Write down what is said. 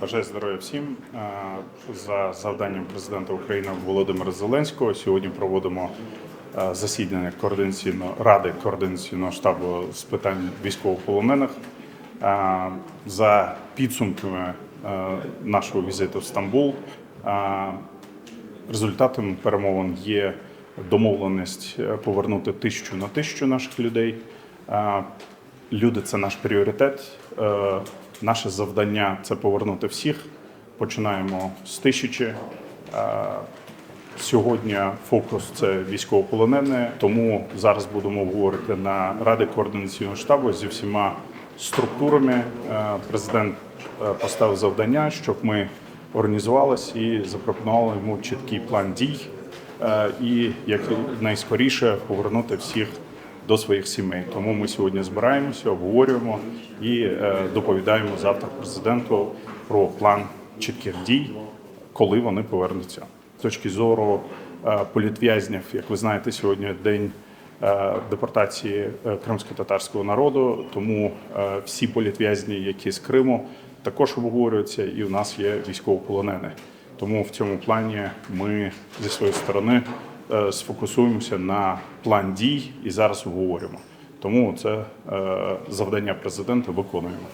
Бажаю здоров'я всім. Е, За завданням президента України Володимира Зеленського сьогодні проводимо е, засідання координаційної ради координаційного штабу з питань військовополонених. Е, За підсумками нашого візиту в Стамбул, результатом перемовин є домовленість повернути тисячу на тисячу наших людей. Люди це наш пріоритет. Наше завдання це повернути всіх. Починаємо з тисячі. Е, Сьогодні фокус це військовополонені, тому зараз будемо говорити на раді координаційного штабу зі всіма структурами. Е, Президент е, поставив завдання, щоб ми організувалися і запропонували йому чіткий план дій і як найскоріше повернути всіх до своїх сімей. Тому ми сьогодні збираємося, обговорюємо і е, доповідаємо завтра президенту про план чітких дій, коли вони повернуться. З точки зору е, політв'язнів, як ви знаєте, сьогодні день е, депортації кримсько-татарського народу. Тому всі політв'язні, які з Криму, також обговорюються, і у нас є військовополонені. Тому в цьому плані ми зі своєї сторони сфокусуємося на план дій і зараз обговорюємо. Тому це е, завдання президента виконуємо.